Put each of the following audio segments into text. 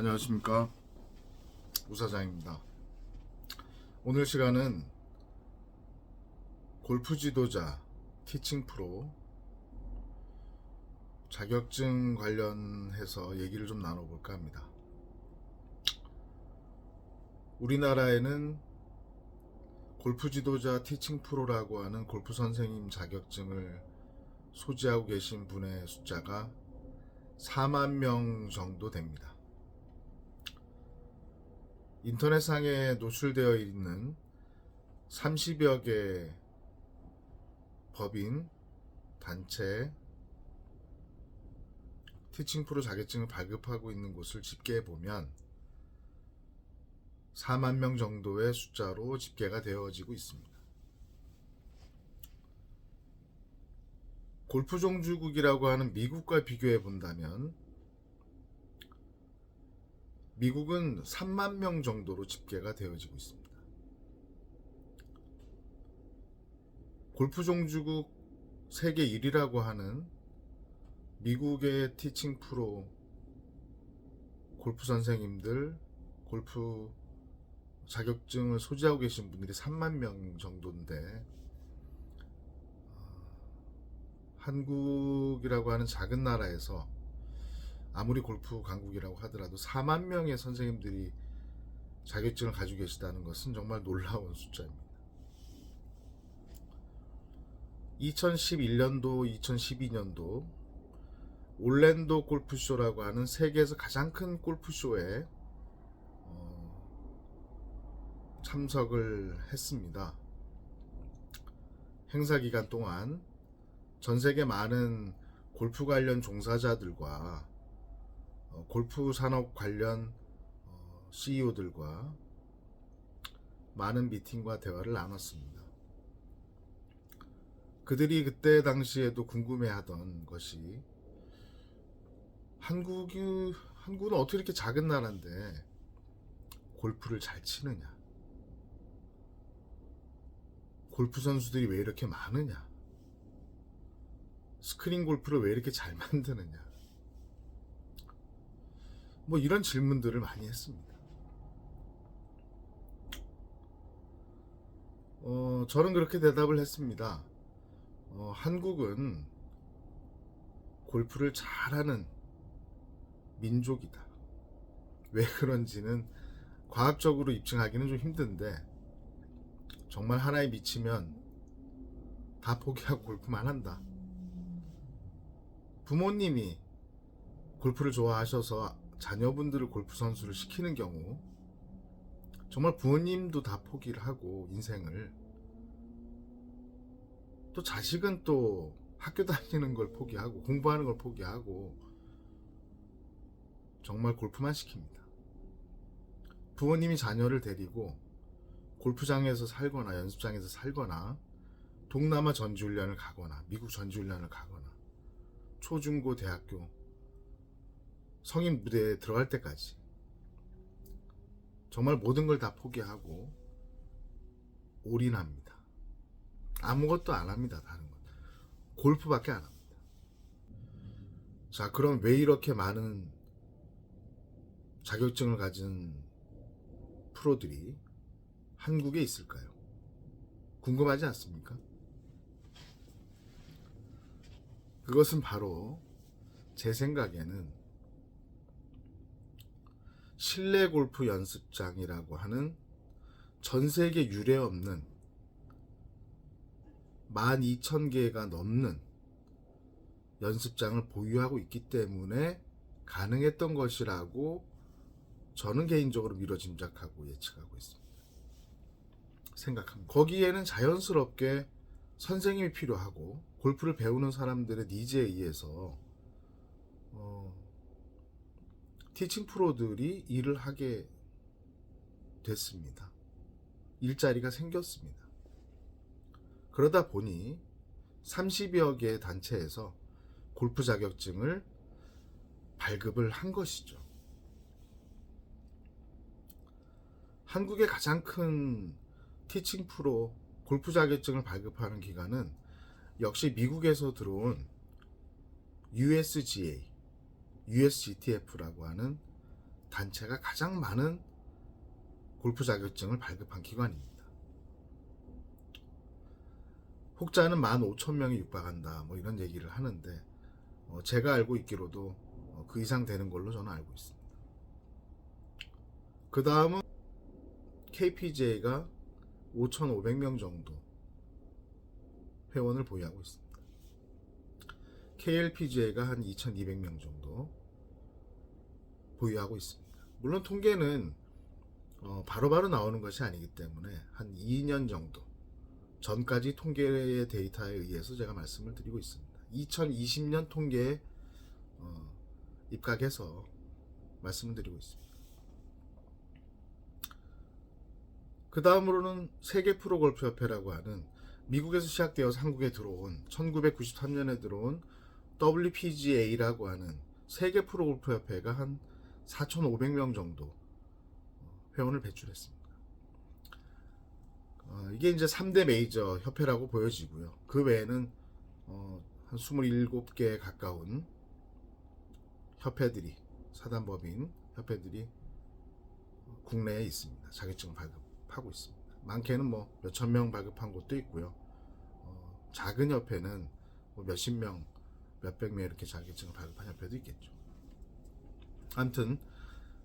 안녕하십니까 우사장입니다. 오늘 시간은 골프 지도자 티칭 프로 자격증 관련해서 얘기를 좀 나눠볼까 합니다. 우리나라에는 골프 지도자 티칭 프로라고 하는 골프 선생님 자격증을 소지하고 계신 분의 숫자가 4만 명 정도 됩니다. 인터넷상에 노출되어 있는 30여 개 법인, 단체, 티칭 프로 자격증을 발급하고 있는 곳을 집계해 보면 4만 명 정도의 숫자로 집계가 되어지고 있습니다. 골프 종주국이라고 하는 미국과 비교해 본다면 미국은 3만 명 정도로 집계가 되어지고 있습니다. 골프 종주국 세계 1위라고 하는 미국의 티칭 프로 골프 선생님들 골프 자격증을 소지하고 계신 분들이 3만 명 정도인데 어, 한국이라고 하는 작은 나라에서 아무리 골프 강국이라고 하더라도 4만 명의 선생님들이 자격증을 가지고 계시다는 것은 정말 놀라운 숫자입니다. 2011년도, 2012년도 올랜도 골프쇼라고 하는 세계에서 가장 큰 골프쇼에 어, 참석을 했습니다. 행사 기간 동안 전 세계 많은 골프 관련 종사자들과 어, 골프 산업 관련 어, CEO들과 많은 미팅과 대화를 나눴습니다. 그들이 그때 당시에도 궁금해하던 것이 한국이 한국은 어떻게 이렇게 작은 나라인데 골프를 잘 치느냐? 골프 선수들이 왜 이렇게 많으냐? 스크린 골프를 왜 이렇게 잘 만드느냐? 뭐 이런 질문들을 많이 했습니다. 어, 저는 그렇게 대답을 했습니다. 어, 한국은 골프를 잘하는 민족이다. 왜 그런지는 과학적으로 입증하기는 좀 힘든데 정말 하나에 미치면 다 포기하고 골프만 한다. 부모님이 골프를 좋아하셔서 자녀분들을 골프 선수를 시키는 경우 정말 부모님도 다 포기를 하고 인생을 또 자식은 또 학교 다니는 걸 포기하고 공부하는 걸 포기하고 정말 골프만 시킵니다. 부모님이 자녀를 데리고 골프장에서 살거나 연습장에서 살거나 동남아 전지훈련을 가거나 미국 전지훈련을 가거나 초중고 대학교 성인 무대에 들어갈 때까지 정말 모든 걸 다 포기하고 올인합니다. 아무것도 안 합니다. 다른 것. 골프밖에 안 합니다. 자, 그럼 왜 이렇게 많은 자격증을 가진 프로들이 한국에 있을까요? 궁금하지 않습니까? 그것은 바로 제 생각에는 실내 골프 연습장이라고 하는 전 세계 유례 없는 12,000개가 넘는 연습장을 보유하고 있기 때문에 가능했던 것이라고 저는 개인적으로 미뤄 짐작하고 예측하고 있습니다. 생각합니다. 거기에는 자연스럽게 선생님이 필요하고 골프를 배우는 사람들의 니즈에 의해서 어, 티칭 프로들이 일을 하게 됐습니다. 일자리가 생겼습니다. 그러다 보니 30여 개의 단체에서 골프 자격증을 발급을 한 것이죠. 한국의 가장 큰 티칭 프로 골프 자격증을 발급하는 기관은 역시 미국에서 들어온 USGA, USGTF라고 하는 단체가 가장 많은 골프 자격증을 발급한 기관입니다. 혹자는 15,000명이 육박한다. 뭐 이런 얘기를 하는데 어, 제가 알고 있기로도 어, 그 이상 되는 걸로 저는 알고 있습니다. 그 다음은 KPGA가 5,500명 정도 회원을 보유하고 있습니다. KLPGA가 한 2,200명 정도 보유하고 있습니다. 물론 통계는 어, 바로바로 나오는 것이 아니기 때문에 한 2년 정도 전까지 통계의 데이터에 의해서 제가 말씀을 드리고 있습니다. 2020년 통계에 어, 입각해서 말씀을 드리고 있습니다. 그 다음으로는 세계 프로골프협회라고 하는 미국에서 시작되어서 한국에 들어온 1993년에 들어온 WPGA라고 하는 세계 프로골프협회가 한 4,500명 정도 회원을 배출했습니다. 어, 이게 이제 3대 메이저 협회라고 보여지고요. 그 외에는 어, 한 27개 가까운 협회들이 사단법인 협회들이 국내에 있습니다. 자격증을 발급하고 있습니다. 많게는 뭐 몇천 명 발급한 곳도 있고요. 어, 작은 협회는 뭐 몇십 명, 몇백 명 이렇게 자격증을 발급한 협회도 있겠죠. 아무튼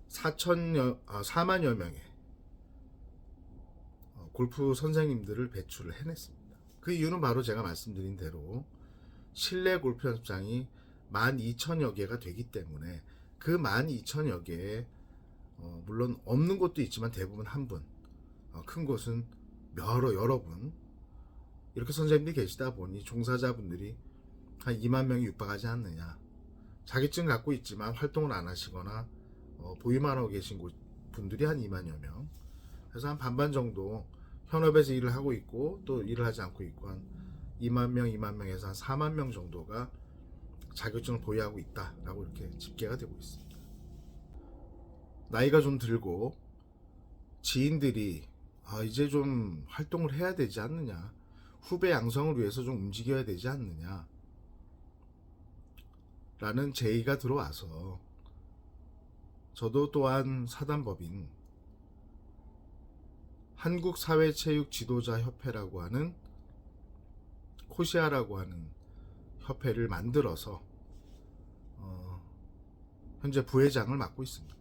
4천여, 아, 4만여 명의 어, 골프 선생님들을 배출을 해냈습니다. 그 이유는 바로 제가 말씀드린 대로 실내 골프 연습장이 12,000여 개가 되기 때문에 그 12,000여 개에 어, 물론 없는 곳도 있지만 대부분 한 분, 어, 큰 곳은 여러 여러 분 이렇게 선생님들이 계시다 보니 종사자분들이 한 2만 명이 육박하지 않느냐. 자격증 갖고 있지만 활동을 안 하시거나 어, 보유만 하고 계신 곳- 분들이 한 2만여 명. 그래서 한 반반 정도 현업에서 일을 하고 있고 또 일을 하지 않고 있고 한 2만 명, 2만 명에서 한 4만 명 정도가 자격증을 보유하고 있다라고 이렇게 집계가 되고 있습니다. 나이가 좀 들고 지인들이 아, 이제 좀 활동을 해야 되지 않느냐. 후배 양성을 위해서 좀 움직여야 되지 않느냐. 라는 제의가 들어와서 저도 또한 사단법인 한국사회체육지도자협회라고 하는 코시아라고 하는 협회를 만들어서 어, 현재 부회장을 맡고 있습니다.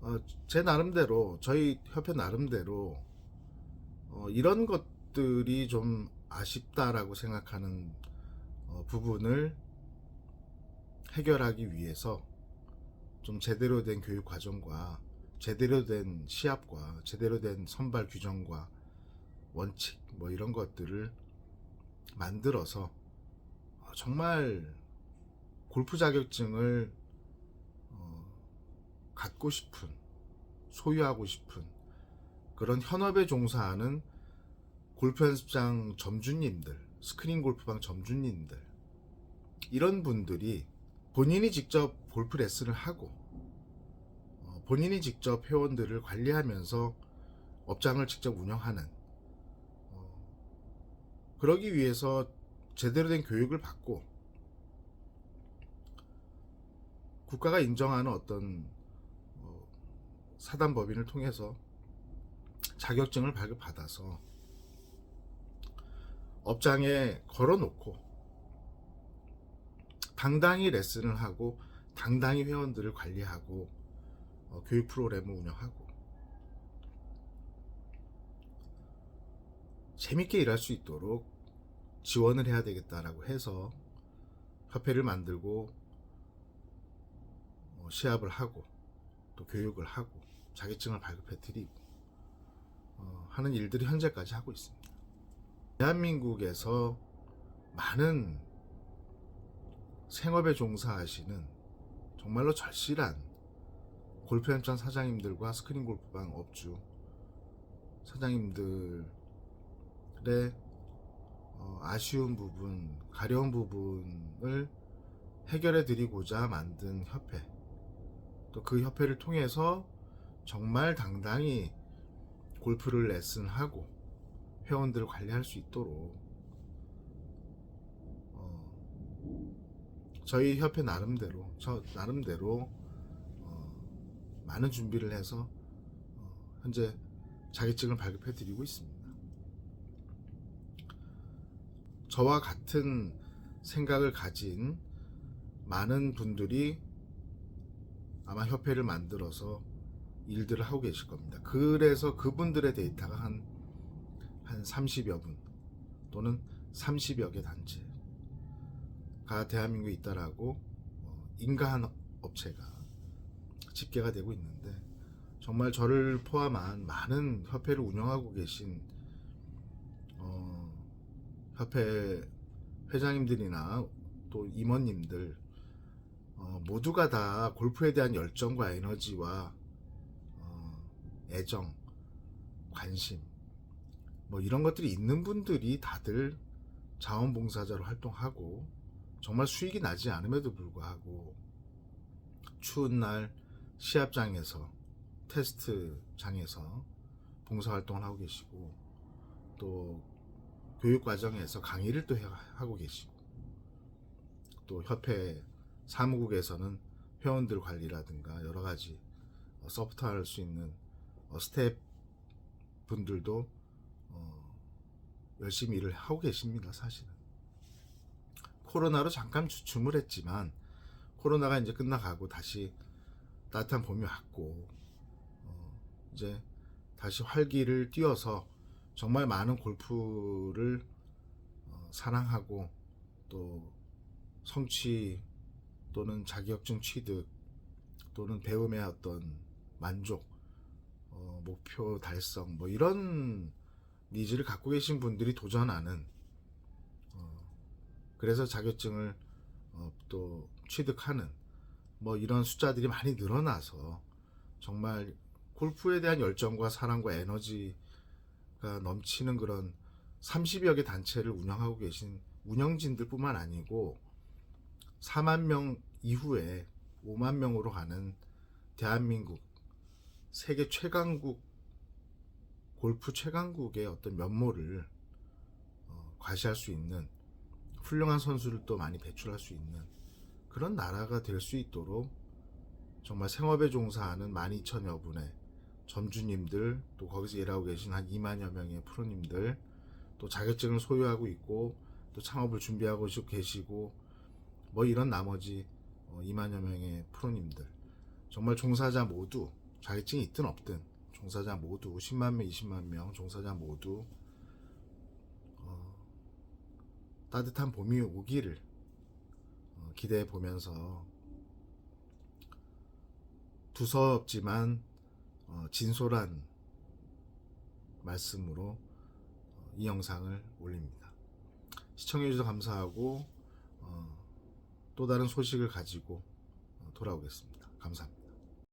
어, 제 나름대로 저희 협회 나름대로 어, 이런 것들이 좀 아쉽다라고 생각하는 어, 부분을 해결하기 위해서 좀 제대로 된 교육 과정과 제대로 된 시합과 제대로 된 선발 규정과 원칙 뭐 이런 것들을 만들어서 어, 정말 골프 자격증을 어, 갖고 싶은 소유하고 싶은 그런 현업에 종사하는 골프 연습장 점주님들, 스크린 골프방 점주님들 이런 분들이 본인이 직접 골프 레슨을 하고 어, 본인이 직접 회원들을 관리하면서 업장을 직접 운영하는 어, 그러기 위해서 제대로 된 교육을 받고 국가가 인정하는 어떤 어, 사단법인을 통해서 자격증을 발급받아서 업장에 걸어놓고 당당히 레슨을 하고 당당히 회원들을 관리하고 어, 교육 프로그램을 운영하고 재밌게 일할 수 있도록 지원을 해야 되겠다라고 해서 협회를 만들고 어, 시합을 하고 또 교육을 하고 자격증을 발급해 드리고 어, 하는 일들이 현재까지 하고 있습니다. 대한민국에서 많은 생업에 종사하시는 정말로 절실한 골프 연장 사장님들과 스크린 골프방 업주 사장님들의 어, 아쉬운 부분, 가려운 부분을 해결해 드리고자 만든 협회. 또 그 협회를 통해서 정말 당당히 골프를 레슨하고 회원들을 관리할 수 있도록 어, 저희 협회 나름대로 저 나름대로 어, 많은 준비를 해서 어, 현재 자격증을 발급해 드리고 있습니다. 저와 같은 생각을 가진 많은 분들이 아마 협회를 만들어서 일들을 하고 계실 겁니다. 그래서 그분들의 데이터가 한, 한 30여 분 또는 30여 개 단체가 대한민국에 있다라고 어, 인가한 업체가 집계가 되고 있는데 정말 저를 포함한 많은 협회를 운영하고 계신 어, 협회 회장님들이나 또 임원님들 어, 모두가 다 골프에 대한 열정과 에너지와 어, 애정, 관심 뭐 이런 것들이 있는 분들이 다들 자원봉사자로 활동하고 정말 수익이 나지 않음에도 불구하고 추운 날 시합장에서 테스트장에서 봉사활동을 하고 계시고 또 교육 과정에서 강의를 또 해- 하고 계시고 또 협회 사무국에서는 회원들 관리라든가 여러 가지 어, 서포트할 수 있는 어, 스텝 분들도 어, 열심히 일을 하고 계십니다 사실은. 코로나로 잠깐 주춤을 했지만 코로나가 이제 끝나가고 다시 따뜻한 봄이 왔고 어, 이제 다시 활기를 띄워서 정말 많은 골프를 어, 사랑하고 또 성취 또는 자격증 취득 또는 배움의 어떤 만족 어, 목표 달성 뭐 이런 니즈를 갖고 계신 분들이 도전하는 어, 그래서 자격증을 어, 또 취득하는 뭐 이런 숫자들이 많이 늘어나서 정말 골프에 대한 열정과 사랑과 에너지가 넘치는 그런 30여 개 단체를 운영하고 계신 운영진들뿐만 아니고 4만 명 이후에 5만 명으로 가는 대한민국 세계 최강국 골프 최강국의 어떤 면모를 어, 과시할 수 있는 훌륭한 선수를 또 많이 배출할 수 있는 그런 나라가 될 수 있도록 정말 생업에 종사하는 12,000여 분의 점주님들 또 거기서 일하고 계신 한 2만여 명의 프로님들 또 자격증을 소유하고 있고 또 창업을 준비하고 계시고 뭐 이런 나머지 어, 2만여 명의 프로님들. 정말 종사자 모두 자격증이 있든 없든 종사자 모두 10만 명, 20만 명 종사자 모두 어, 따뜻한 봄이 오기를 어, 기대해 보면서 두서없지만 어, 진솔한 말씀으로 어, 이 영상을 올립니다. 시청해 주셔서 감사하고 어, 또 다른 소식을 가지고 어, 돌아오겠습니다. 감사합니다.